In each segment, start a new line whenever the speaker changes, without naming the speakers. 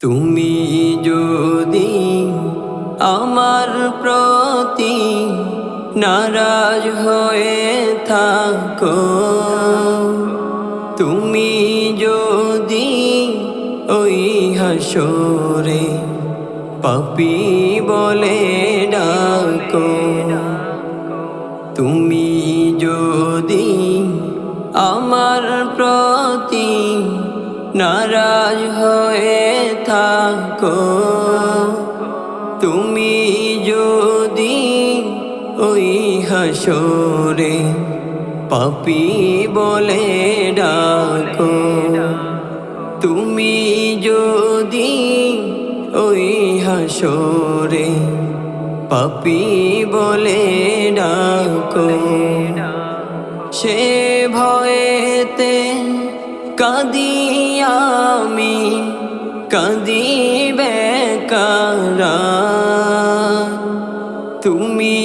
তুমি যদি আমার প্রতি নারাজ হয়ে থাকো, তুমি যদি ওই হাসরে পাপি বলে ডাকো, তুমি যদি আমার প্রতি নারাজ হয়ে থাকো। তুমি যদি ওই হাসরে পাপি বলে ডাকো, তুমি যদি ওই হাসরে পাপি বলে ডাকো, সে ভয়েতে কাঁদি আমি কাঁদি বেকারা তুমি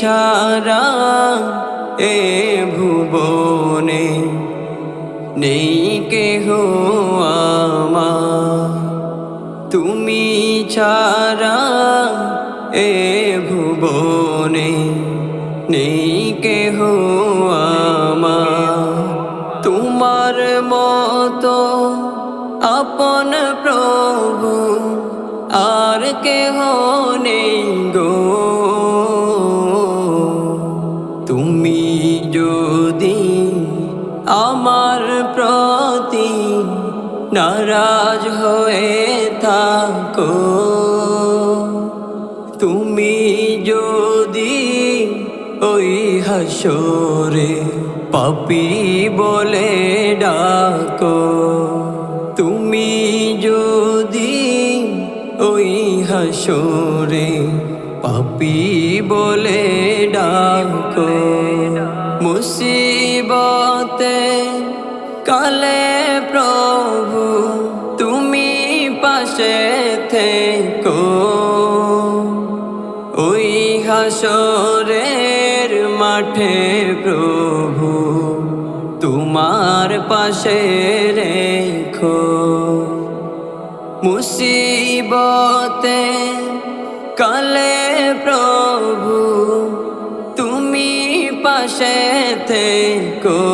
ছাড়া এ ভুবনে নেই কেহ আমার তুমি ছাড়া এ ভুবনে নেই কেহ তোমার মতো আপন প্রভু আর কেহ নেই গো। তুমি যদি আমার প্রতি নারাজ হয়ে থাকো, তুমি যদি ওই হাসরে পাপি বলে ডাকো। তুমি যদি ওই হাসরে পাপি বলে ডাকো, মুসিবতে কালে প্রভু তুমি পাশে থেকো। ওই হাসরের মাঠে প্রভু, তোমার পাশে রেখো। মুসিবতে কালে প্রভু, তুমি পাশে থেকো।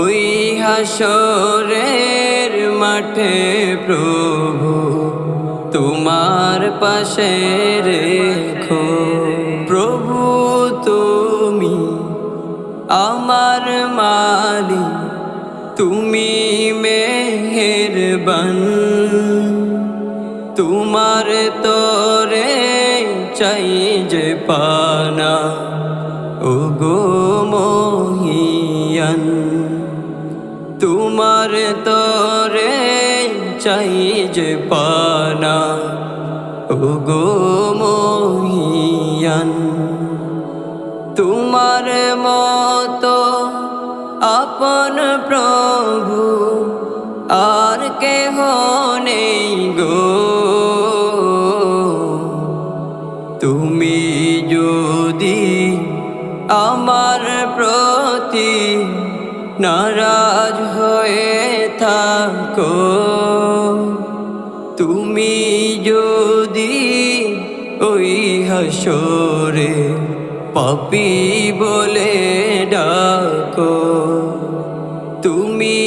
ওই হাসরের মাঠে প্রভু, তোমার পাশে রেখো। আমার মালি তুমি মেহেরবান। তোমার তরে চাই যে পানা ও গো মহিয়ান। তোমার তরে চাই যে পানা ও গো মহিয়ান। তোমার মতো আপন প্রভু আর কেহ নেই গো। তুমি যদি আমার প্রতি নারাজ হয়ে থাকো, তুমি যদি ওই হাসরে পাপি বলে ডাকো। তুমি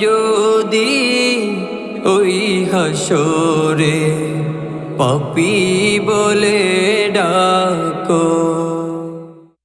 যদি ওই হাসরে পাপি বলে ডাকো।